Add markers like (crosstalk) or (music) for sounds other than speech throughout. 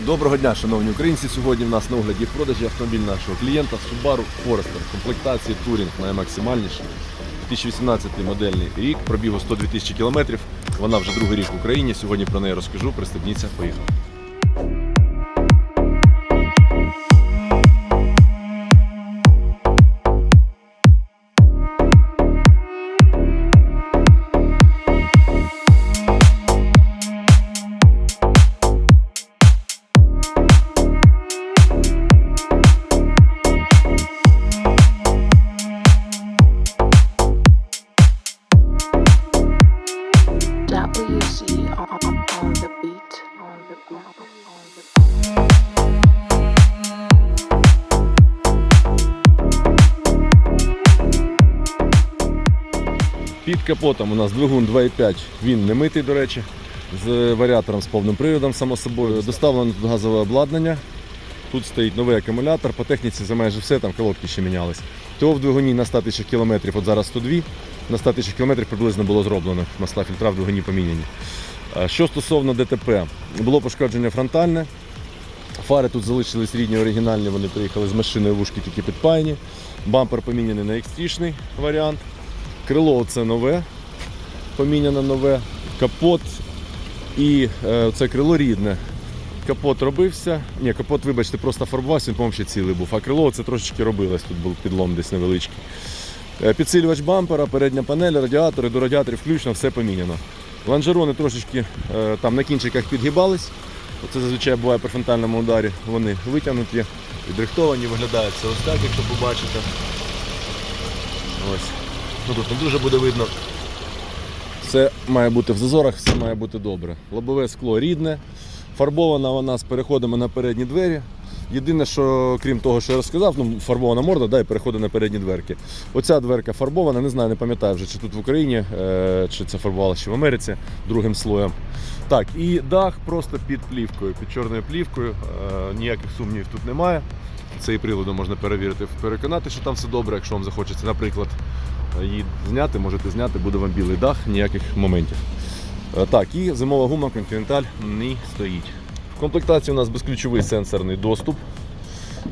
Доброго дня, шановні українці. Сьогодні в нас на огляді в продажі автомобіль нашого клієнта Subaru Forester комплектації Touring наймаксимальніший. 2018 модельний рік, пробігу 102 тисячі кілометрів. Вона вже другий рік в Україні. Сьогодні про неї розкажу. Пристебніться, поїхали. Під капотом у нас двигун 2.5, він не митий, до речі, з варіатором з повним приводом, само собою. Доставлено тут газове обладнання. Тут стоїть новий акумулятор. По техніці за майже все, там колодки ще мінялись. ТО в двигуні на 100 тисяч кілометрів, от зараз 102, на 100 тисяч кілометрів приблизно було зроблено. Масла фільтра в двигуні поміняні. Що стосовно ДТП, було пошкодження фронтальне. Фари тут залишились рідні, оригінальні, вони приїхали з машини, вушки тільки підпаяні. Бампер поміняний на X3 варіант. Крило це нове, поміняно нове. Капот і е, це крило рідне. Капот робився. Ні, капот, вибачте, просто фарбувався, він, по-моєму, ще цілий був. А крило це трошечки робилось, тут був підлом десь невеличкий. Е, Підсилювач бампера, передня панель, радіатори, до радіаторів включно, все поміняно. Лонжерони трошечки е, там на кінчиках підгибались. Це зазвичай буває при фронтальному ударі. Вони витягнуті, відрихтовані, виглядають це ось так, якщо побачите. Ось. Ну, тут не дуже буде видно. Все має бути в зазорах, все має бути добре. Лобове скло рідне, фарбована вона з переходами на передні двері. Єдине, що крім того, що я розказав, ну, фарбована морда да, і переходи на передні дверки. Оця дверка фарбована, не знаю, не пам'ятаю вже, чи тут в Україні, е, чи це фарбувалося ще в Америці другим слоєм. Так, і дах просто під плівкою, під чорною плівкою. Е, ніяких сумнівів тут немає. Цей приладом можна перевірити, переконати, що там все добре, якщо вам захочеться, наприклад, її зняти, можете зняти, буде вам білий дах, ніяких моментів. Е, Так, і зимова гума Continental не стоїть. В комплектації у нас безключовий сенсорний доступ.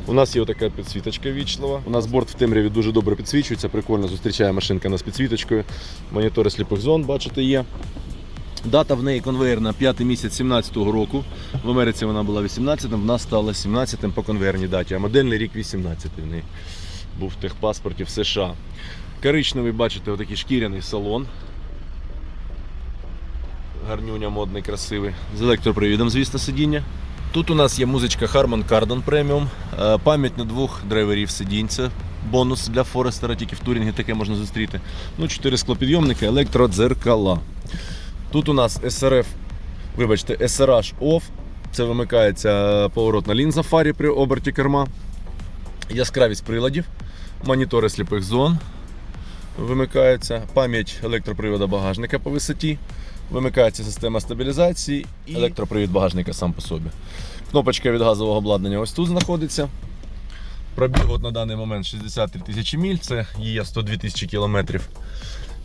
У нас є така підсвіточка вічлива. У нас борт в темряві дуже добре підсвічується, прикольно зустрічає машинка нас підсвіточкою. Монітори сліпих зон, бачите, є. Дата в неї конвейерна 5 місяць 17-го року. В Америці вона була 18-м, в нас стала 17-м по конвейерній даті, а модельний рік 18-й в неї був в техпаспорті в США. Коричневий, бачите, отакий шкіряний салон. Гарнюня модний, красивий. З електропривідом, звісно, сидіння. Тут у нас є музичка Harman Kardon Premium, е, пам'ять на двох драйверів сидінь. Це бонус для Форестера, тільки в турінгі таке можна зустріти. Ну, чотири склопідйомники, електродзеркала. Тут у нас SRF, вибачте, SRH OFF. Це вимикається поворотна лінза фарі при оберті керма. Яскравість приладів, монітори сліпих зон. Вимикається пам'ять електропривода багажника по висоті. Вимикається система стабілізації і електропривід багажника сам по собі. Кнопочка від газового обладнання ось тут знаходиться. Пробіг от на даний момент 63 тисячі міль, це є 102 тисячі кілометрів.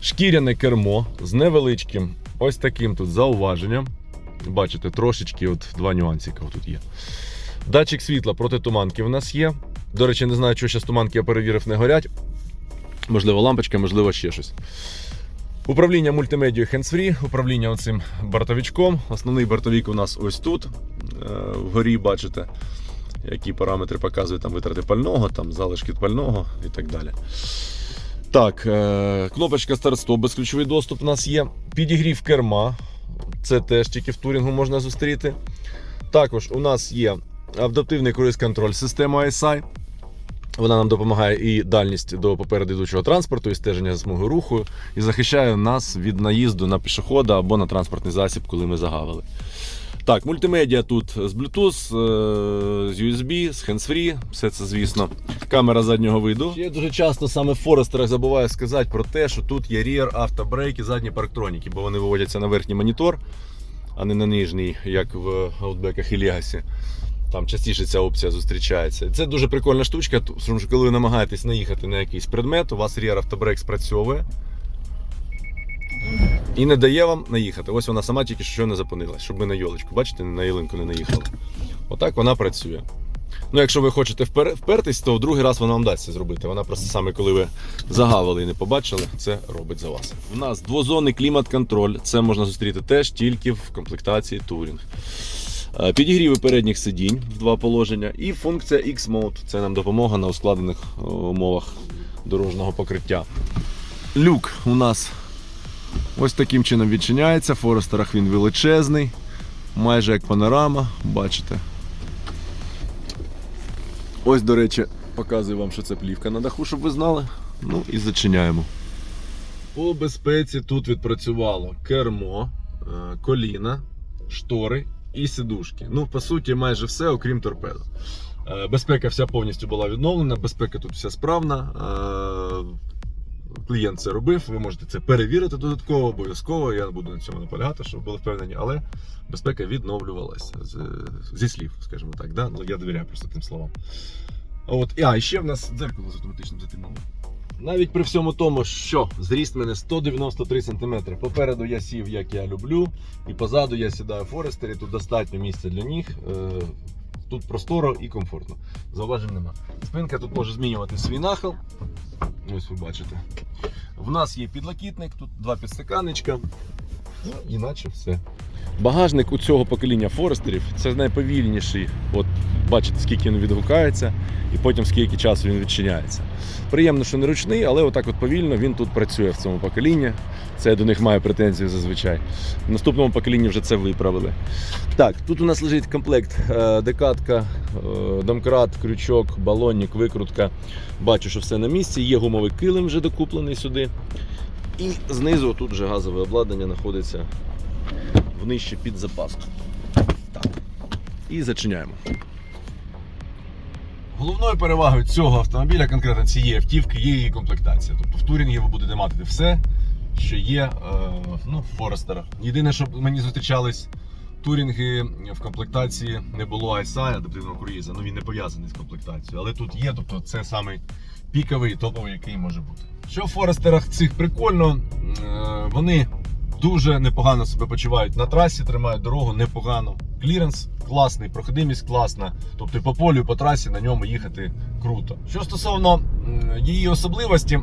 Шкіряне кермо з невеличким ось таким тут зауваженням. Бачите, трошечки от два нюансика тут є. Датчик світла проти туманки в нас є. До речі, не знаю, що зараз туманки я перевірив, не горять. Можливо, лампочка, можливо, ще щось. Управління мультимедією hands-free, управління оцим бортовичком. Основний бортовик у нас ось тут. Е, Вгорі бачите, які параметри показує там витрати пального, там залишки пального і так далі. Так, е, кнопочка старт-стоп, безключовий доступ у нас є. Підігрів керма. Це теж тільки в турінгу можна зустріти. Також у нас є адаптивний круїз-контроль система ISI. Вона нам допомагає і дальність до попереду йдучого транспорту, і стеження за смугою руху, і захищає нас від наїзду на пішохода або на транспортний засіб, коли ми загавили. Так, мультимедіа тут з Bluetooth, е, з USB, з hands-free, все це, звісно. Камера заднього виду. Я дуже часто саме в Форестерах забуваю сказати про те, що тут є rear автобрейк і задні парктроніки, бо вони виводяться на верхній монітор, а не на нижній, як в аутбеках і Legacy. Там частіше ця опція зустрічається. Це дуже прикольна штучка, тому що коли ви намагаєтесь наїхати на якийсь предмет, у вас rear автобрейк спрацьовує і не дає вам наїхати. Ось вона сама тільки що не зупинилась, щоб ми на йолочку, бачите, на ялинку не наїхали. Отак вона працює. Ну, якщо ви хочете впер- впертись, то в другий раз вона вам дасть зробити. Вона просто саме, коли ви загавили і не побачили, це робить за вас. У нас двозонний клімат-контроль. Це можна зустріти теж тільки в комплектації Touring. Е, Підігріви передніх сидінь в два положення. І функція X-Mode. Це нам допомога на ускладнених е, умовах дорожнього покриття. Люк у нас ось таким чином відчиняється. В Форестерах він величезний, майже як панорама, бачите. Ось, до речі, показую вам, що це плівка на даху, щоб ви знали. Ну і зачиняємо. По безпеці тут відпрацювало кермо, е, коліна, штори і сидушки. Ну, по суті, майже все, окрім торпедо. Е, Безпека вся повністю була відновлена, безпека тут вся справна. Е, Клієнт це робив, ви можете це перевірити додатково, обов'язково. Я буду на цьому наполягати, щоб були впевнені, але безпека відновлювалася зі слів, скажімо так. Да? Ну, я довіряю просто тим словам. От, а, і ще в нас дзеркало з автоматичним затемненням. Навіть при всьому тому, що зріст мене 193 см. Попереду я сів, як я люблю, і позаду я сідаю в Форестері, тут достатньо місця для ніг. е, Тут просторо і комфортно. Зауважень нема. Спинка тут може змінювати свій нахил. Ось ви бачите. В нас є підлокітник, тут два підстаканничка. Ну, іначе все. Багажник у цього покоління Форестерів це найповільніший. От бачите, скільки він відгукається, і потім скільки часу він відчиняється. Приємно, що не ручний, але отак от повільно він тут працює в цьому поколінні. Це я до них маю претензії зазвичай. В наступному поколінні вже це виправили. Так, тут у нас лежить комплект е, декатка, е, домкрат, крючок, балонник, викрутка. Бачу, що все на місці. Є гумовий килим вже докуплений сюди. І знизу тут вже газове обладнання знаходиться в нижче під запаску. Так. І зачиняємо. Головною перевагою цього автомобіля, конкретно цієї автівки, є її комплектація. Тобто в турінгі ви будете мати все, що є е, ну, в Форестерах. Єдине, що мені зустрічались турінги в комплектації не було ISI, адаптивного круїза. Ну він не пов'язаний з комплектацією. Але тут є, тобто це самий піковий, топовий, який може бути. Що в Форестерах цих прикольно, е, вони дуже непогано себе почувають на трасі, тримають дорогу непогано. Кліренс класний, проходимість класна. Тобто по полю, по трасі на ньому їхати круто. Що стосовно її особливості,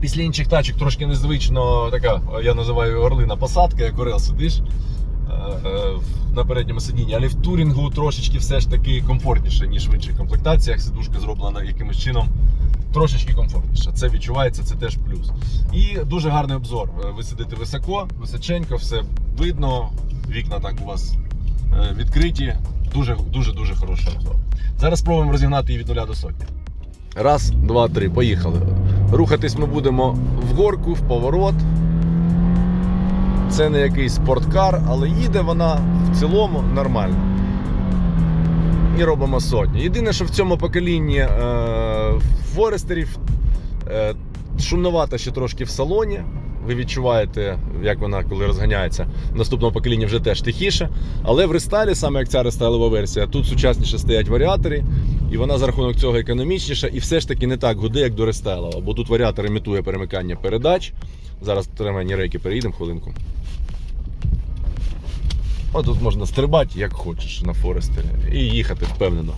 після інших тачок трошки незвично така, я називаю орлина посадка, як орел сидиш е, е, на передньому сидінні, але в турінгу трошечки все ж таки комфортніше, ніж в інших комплектаціях. Сидушка зроблена якимось чином трошечки комфортніше. Це відчувається, це теж плюс. І дуже гарний обзор. Е, Ви сидите високо, височенько, все видно. Вікна так у вас е, відкриті. Дуже дуже дуже хороший обзор. Зараз спробуємо розігнати її від нуля до сотні. Раз, два, три, поїхали. Рухатись ми будемо в горку, в поворот. Це не якийсь спорткар, але їде вона в цілому нормально. І робимо сотню. Єдине, що в цьому поколінні е, Форестерів е, шумновато ще трошки в салоні. Ви відчуваєте, як вона коли розганяється. В наступному поколінні вже теж тихіше. Але в рестайлі, саме як ця рестайлова версія, тут сучасніше стоять варіатори, і вона за рахунок цього економічніша, і все ж таки не так гуде, як до рестайлова. Бо тут варіатор імітує перемикання передач. Зараз тримані рейки переїдемо хвилинку. О, тут можна стрибати як хочеш на Форестері і їхати впевнено.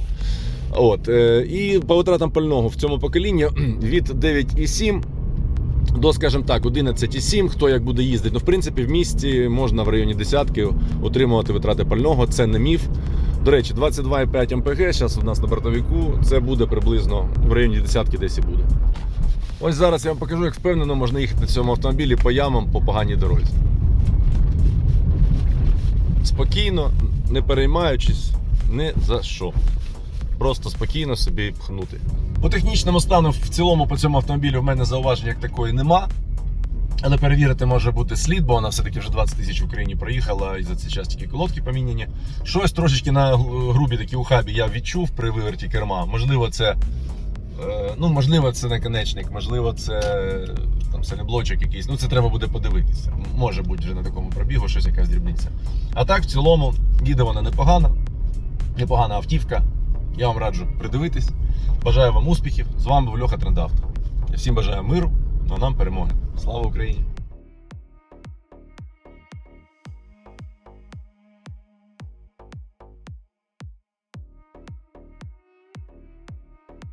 От, е, і по витратам пального в цьому поколінні (clears throat) від 9,7 до, скажімо так, 11,7, хто як буде їздити. Ну, в принципі, в місті можна в районі десятки отримувати витрати пального, це не міф. До речі, 22,5 МПГ зараз у нас на бортовику, це буде приблизно в районі десятки десь і буде. Ось зараз я вам покажу, як впевнено можна їхати на цьому автомобілі по ямам по поганій дорозі. Спокійно, не переймаючись ні за що. Просто спокійно собі пхнути. По технічному стану в цілому по цьому автомобілю в мене зауважень як такої нема. Але перевірити може бути слід, бо вона все-таки вже 20 тисяч в Україні проїхала і за цей час тільки колодки поміняні. Щось трошечки на грубі такі ухабі я відчув при виверті керма. Можливо, це. е, Ну, можливо, це наконечник, можливо, це там селеблочок якийсь. Ну, це треба буде подивитися. Може бути вже на такому пробігу щось якась дрібниця. А так, в цілому, їде вона непогана, непогана автівка. Я вам раджу придивитись. Бажаю вам успіхів. З вами був Льоха Трендавто. Всім бажаю миру, а нам перемоги. Слава Україні!